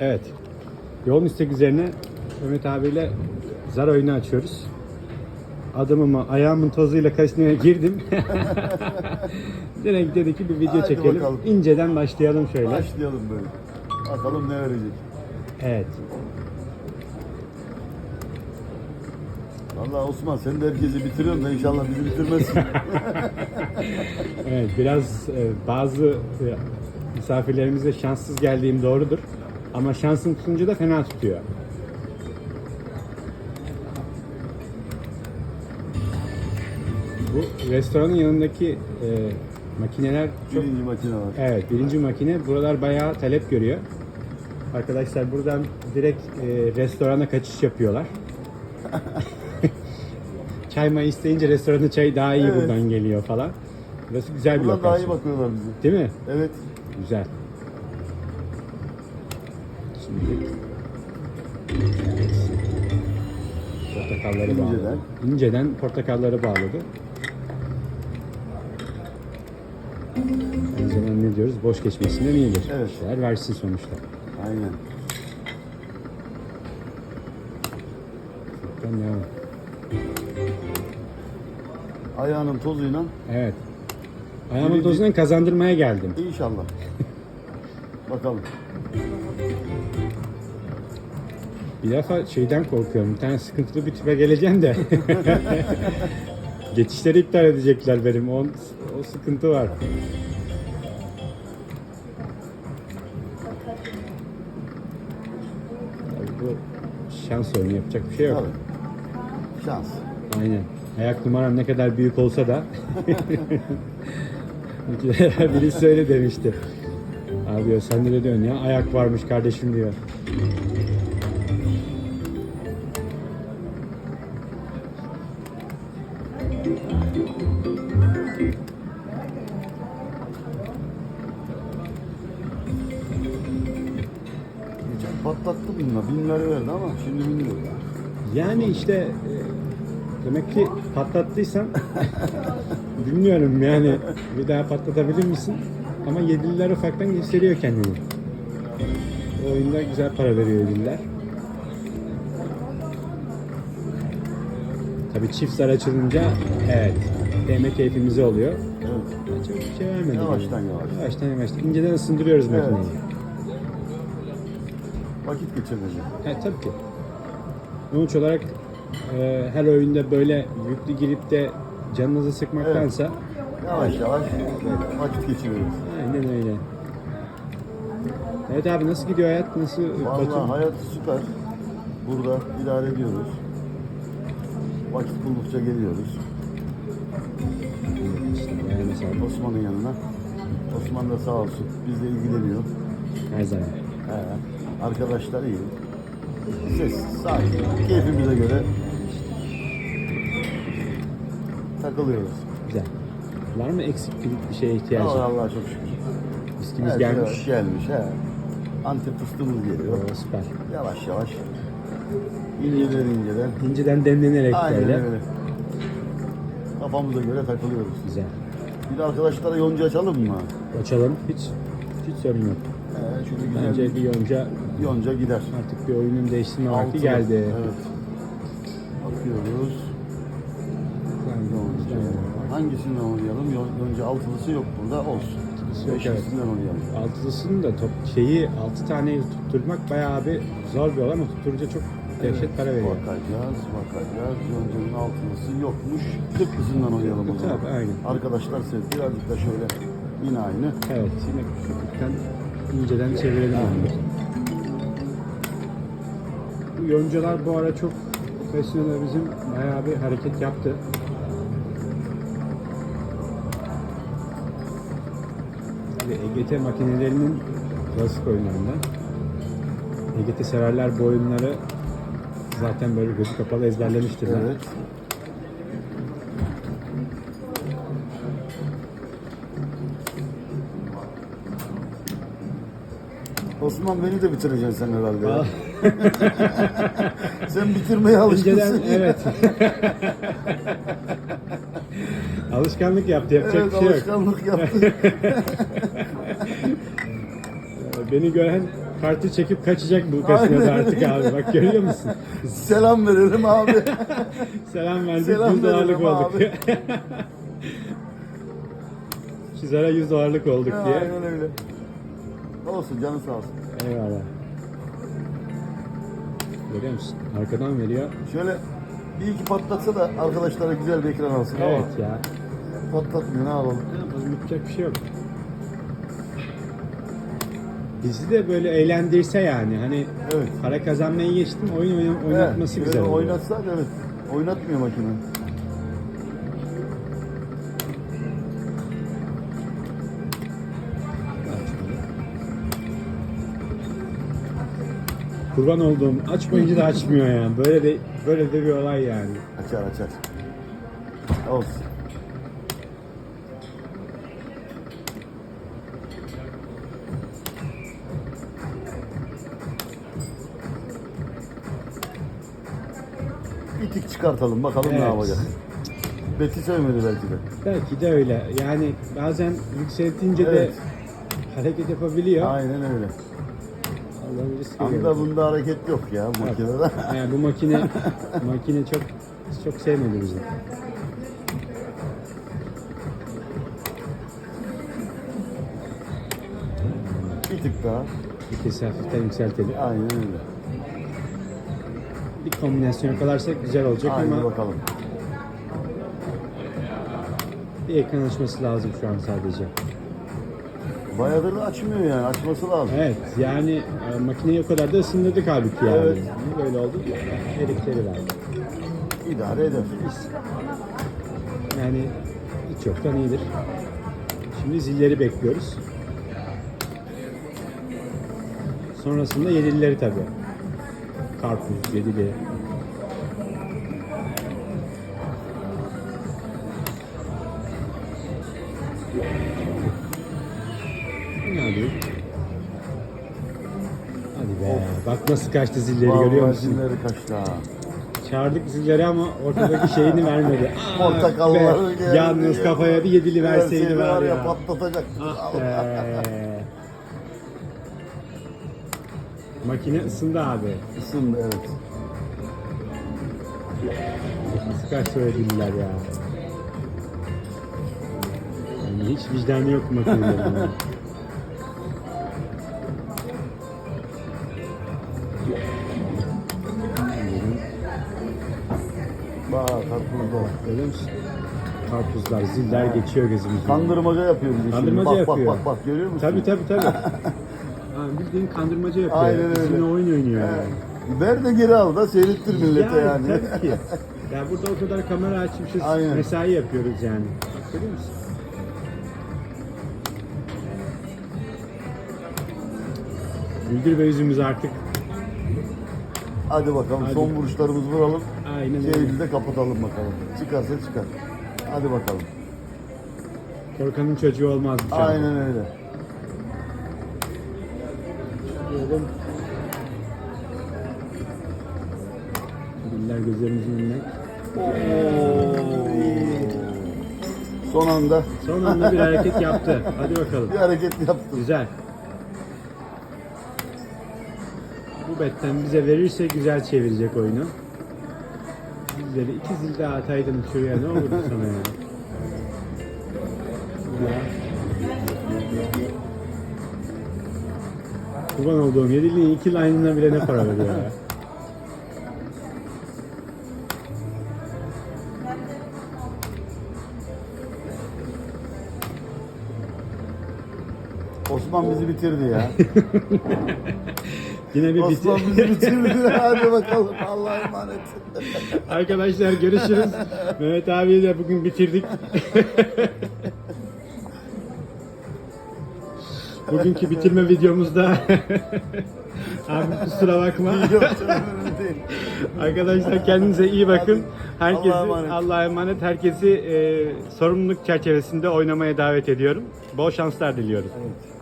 Evet. Yoğun istek üzerine Mehmet abiyle zar oyunu açıyoruz. Adımımı ayağımın tozuyla kaşınaya girdim. Direkt dedi ki bir video Haydi çekelim. bakalım. İnceden başlayalım şöyle. Başlayalım böyle. Bakalım ne verecek. Evet. Vallahi Osman sen de herkesi bitiriyorsun da inşallah bizi bitirmezsin. Evet biraz e, bazı e, misafirlerimize şanssız geldiğim doğrudur. Ama şansın tutunca da fena tutuyor. Bu restoranın yanındaki e, makineler çok Birinci makine var. Evet, birinci makine. Buralar bayağı talep görüyor. Arkadaşlar buradan direkt e, restorana kaçış yapıyorlar. çay may isteyince restoranda çay daha iyi Evet. buradan geliyor falan. Burası güzel bir Buradan daha iyi lokasyon. bakıyorlar bize. Değil mi? Evet. Güzel. Portakalları bağladı. İnceden. İnceden portakalları bağladı. O zaman ne diyoruz? Boş geçmesinden iyidir. Evet. Şeyler versin sonuçta. Aynen. Ben devam. Ayağının tozuyla Evet. Ayağımın Birinci- tozundan kazandırmaya geldim. inşallah. Bakalım. Bir defa şeyden korkuyorum. Bir tane sıkıntılı bir tipe geleceğim de. Geçişleri iptal edecekler benim. O, o sıkıntı var. Tabii bu şans oyunu yapacak bir şey yok. Tabii. Şans. Aynen. Ayak numaram ne kadar büyük olsa da birisi öyle demişti. Abi diyor sende de diyor ne ayak varmış kardeşim diyor. Patlattı bununla. Bin lira verdi ama şimdi bilmiyorum. Yani işte e, demek ki patlattıysan bilmiyorum yani bir daha patlatabilir misin? Ama yedililer ufaktan gösteriyor kendini. O oyunda güzel para veriyor yedililer. Tabii çift zar açılınca evet değme keyfimize oluyor. Evet. Çok bir şey vermedi. Yavaştan yani. yavaş. Yavaştan yavaştan. İnceden ısındırıyoruz Evet. makineyi. Vakit geçirecek. Evet tabii ki. Sonuç olarak e, her oyunda böyle yüklü girip de canınızı sıkmaktansa Yavaş yavaş vakit geçiriyoruz. aynen öyle. Evet abi nasıl gidiyor hayat? Nasıl Vallahi Batum? hayat süper. Burada idare ediyoruz. Vakit buldukça geliyoruz. İşte yani mesela Osman'ın yanına. Osman da sağ olsun bizle ilgileniyor. her zaman. He, arkadaşlar iyi. Ses, sakin, keyfimize göre takılıyoruz. Güzel. Var mı eksik bir, şeye ihtiyacı? Allah Allah çok şükür. Viskimiz Her şey gelmiş. Gelmiş he. Antep fıstığımız geliyor. Oo, süper. Yavaş yavaş. İnceden inceden. İnceden demlenerek Aynen böyle. öyle. Kafamıza göre takılıyoruz. Güzel. Bir de arkadaşlara yonca açalım mı? Açalım. Hiç hiç sorun yok. He, şöyle güzel Bence bir yonca bir yonca gider. artık bir oyunun değiştirme vakti Altılı. geldi. Evet. Bakıyoruz. Yonca. Hangisinden oynayalım? Yon- Yonca altılısı yok burada. Olsun. yok, Beşlisinden oynayalım. Altılısını da top şeyi altı taneyi tutturmak bayağı bir zor bir olay ama tutturunca çok dehşet para veriyor. Bakacağız, bakacağız. Yonca'nın altılısı yokmuş. Kırkısından oynayalım o zaman. Tabii, aynen. Arkadaşlar sevdi. Birazcık da şöyle yine aynı. Evet yine köpükten inceden çevirelim onu. Bu yoncalar bu ara çok profesyonel bizim bayağı bir hareket yaptı. Ve EGT makinelerinin klasik oyunlarından. EGT severler bu oyunları zaten böyle gözü kapalı ezberlemiştirler. Evet. Osman beni de bitireceksin sen herhalde. ya. Ah. sen bitirmeye İnceden alışkınsın. evet. Alışkanlık yaptı yapacak Evet bir şey yok. alışkanlık yaptı. Beni gören kartı çekip kaçacak bu kasinoda artık abi. Bak görüyor musun? Selam verelim abi. Selam verdik. Selam 100 dolarlık olduk. Çizere 100 dolarlık olduk diye. Aynen öyle. Olsun canı sağ olsun. Eyvallah. Görüyor musun? Arkadan veriyor. Şöyle bir iki patlatsa da arkadaşlara güzel bir ekran alsın Evet ya. patlatmıyor ne yapalım. Yapacak bir şey yok. Bizi de böyle eğlendirse yani hani Evet. para kazanmayı geçtim oyun oynam- oynatması Evet, güzel öyle oluyor. Oynatsa da evet. Oynatmıyor makine. Kurban olduğum açmayınca da açmıyor yani. Böyle de böyle de bir olay yani. Açar açar. Olsun. Bir tık çıkartalım bakalım ne Evet. yapacak. Beti sevmedi belki de. Belki de öyle. Yani bazen yükseltince Evet. de hareket yapabiliyor. Aynen öyle. Allah'ın riski Anda görüyor. bunda hareket yok ya bu makinede. Yani bu makine makine çok çok sevmedi bizi. Bir tık daha. Vitesi hafiften yükseltelim. Aynen öyle. Bir kombinasyon yakalarsak güzel olacak Haydi ama bakalım. bir ekran açması lazım şu an sadece. Bayağıdır da açmıyor yani. Açması lazım. Evet yani e, makineyi o kadar da ısındırdık halbuki yani. Evet. Niye böyle oldu? Dedikleri var. İdare eder. Yani hiç yoktan iyidir. Şimdi zilleri bekliyoruz. Sonrasında yedilileri tabii. Karpuz, yedili. Hadi. Hadi be. Bak nasıl kaçtı zilleri görüyor Vallahi musun? zilleri kaçtı ha. Çağırdık zilleri ama ortadaki şeyini vermedi. Ah Portakalları be, geldi. Yalnız kafaya bir yedili verseydi var ya. patlatacak. Ah be. Makine ısındı abi. Isındı evet. Nasıl kaç söylediler ya. Yani hiç vicdanı yok makinelerin. ya. Bak karpuzda. Görüyor musun? Karpuzlar, ziller geçiyor gözümüzden. Kandırmaca yapıyor bizi Kandırmaca. Bak yapıyor. bak bak bak görüyor musun? Tabii tabii tabii. Bildiğin kandırmaca yapıyor. Aynen öyle. Bizimle oyun oynuyor yani. Ver de geri al da seyrettir millete yani. Tabii ki. Ya burada o kadar kamera açmışız, Aynen. mesai yapıyoruz yani. Görüyor musun? Güldür ve yüzümüz artık Hadi bakalım Hadi. son vuruşlarımızı vuralım. aynen öyle. De kapatalım bakalım. Çıkarsa çıkar. Hadi bakalım. Korkanın çocuğu olmaz. Aynen öyle. Diyorum. Güller gözlerimizin önüne. Son anda Son anda bir hareket yaptı. Hadi bakalım. bir hareket yaptım. Güzel. Bu betten bize verirse güzel çevirecek oyunu. Zilleri iki zil daha ataydın şuraya ne olurdu sana ya. ya. Kurban olduğum yediliğin iki line'ına bile ne para veriyor ya. Osman bizi bitirdi ya. Yine bir Osman biti. bizi bitirdi. Hadi bakalım. Allah'a emanet. Arkadaşlar görüşürüz. Mehmet abiyi de bugün bitirdik. Bugünkü bitirme videomuzda abi kusura bakma. Yok canım önemli değil. Arkadaşlar kendinize iyi bakın. Herkesi Allah'a emanet. Allah'a emanet. Herkesi e, sorumluluk çerçevesinde oynamaya davet ediyorum. Bol şanslar diliyoruz. Evet.